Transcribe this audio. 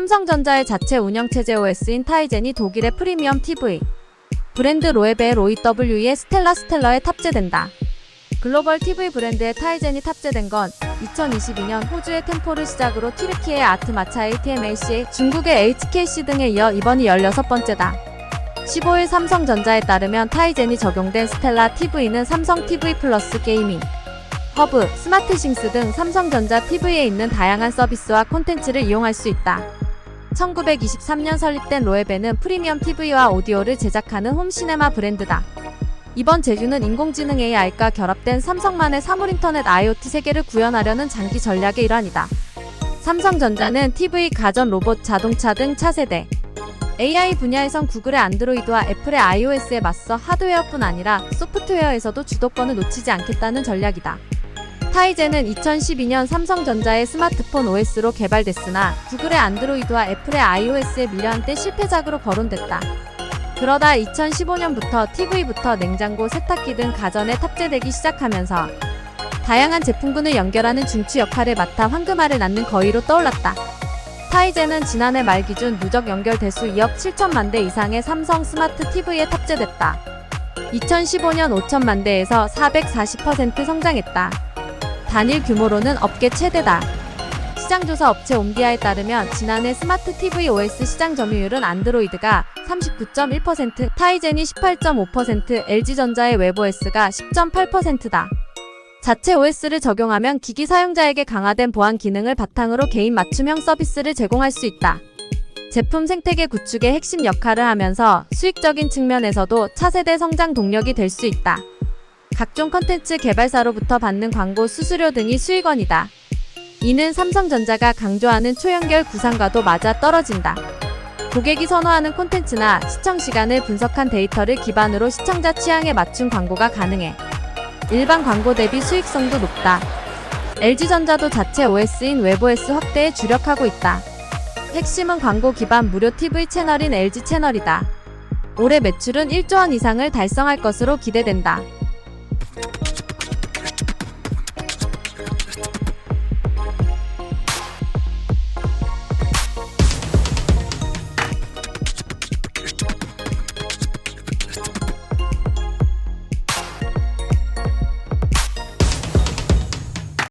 삼성전자의 자체 운영체제 OS인 타이젠이 독일의 프리미엄 TV 브랜드 로에베 로이 W의 스텔라 스텔러에 탑재된다. 글로벌 TV 브랜드의 타이젠이 탑재된 건 2022년 호주의 템포를 시작으로 튀르키의 아트마차 ATMAC, 중국의 HKC 등에 이어 이번이 16번째다. 15일 삼성전자에 따르면 타이젠이 적용된 스텔라 TV는 삼성 TV 플러스 게이밍, 허브, 스마트싱스 등 삼성전자 TV에 있는 다양한 서비스와 콘텐츠를 이용할 수 있다. 1923년 설립된 로에베는 프리미엄 TV와 오디오를 제작하는 홈시네마 브랜드다. 이번 제휴는 인공지능 AI가 결합된 삼성만의 사물인터넷 IoT 세계를 구현하려는 장기 전략의 일환이다. 삼성전자는 TV, 가전, 로봇, 자동차 등 차세대, AI 분야에선 구글의 안드로이드와 애플의 iOS에 맞서 하드웨어뿐 아니라 소프트웨어에서도 주도권을 놓치지 않겠다는 전략이다. 타이젠은 2012년 삼성전자의 스마트폰 OS로 개발됐으나 구글의 안드로이드와 애플의 iOS에 밀려 한 때 실패작으로 거론됐다. 그러다 2015년부터 TV부터 냉장고, 세탁기 등 가전에 탑재되기 시작하면서 다양한 제품군을 연결하는 중추 역할을 맡아 황금알을 낳는 거위로 떠올랐다. 타이젠은 지난해 말 기준 누적 연결 대수 2억 7천만 대 이상의 삼성 스마트 TV에 탑재됐다. 2015년 5천만 대에서 440% 성장했다. 단일 규모로는 업계 최대다. 시장조사 업체 옴디아에 따르면 지난해 스마트 TV OS 시장 점유율은 안드로이드가 39.1%, 타이젠이 18.5%, LG전자의 웹OS가 10.8%다. 자체 OS를 적용하면 기기 사용자에게 강화된 보안 기능을 바탕으로 개인 맞춤형 서비스를 제공할 수 있다. 제품 생태계 구축의 핵심 역할을 하면서 수익적인 측면에서도 차세대 성장 동력이 될 수 있다. 각종 컨텐츠 개발사로부터 받는 광고 수수료 등이 수익원이다. 이는 삼성전자가 강조하는 초연결 구상과도 맞아 떨어진다. 고객이 선호하는 콘텐츠나 시청 시간을 분석한 데이터를 기반으로 시청자 취향에 맞춘 광고가 가능해. 일반 광고 대비 수익성도 높다. LG전자도 자체 OS인 웹OS 확대에 주력하고 있다. 핵심은 광고 기반 무료 TV 채널인 LG 채널이다. 올해 매출은 1조 원 이상을 달성할 것으로 기대된다.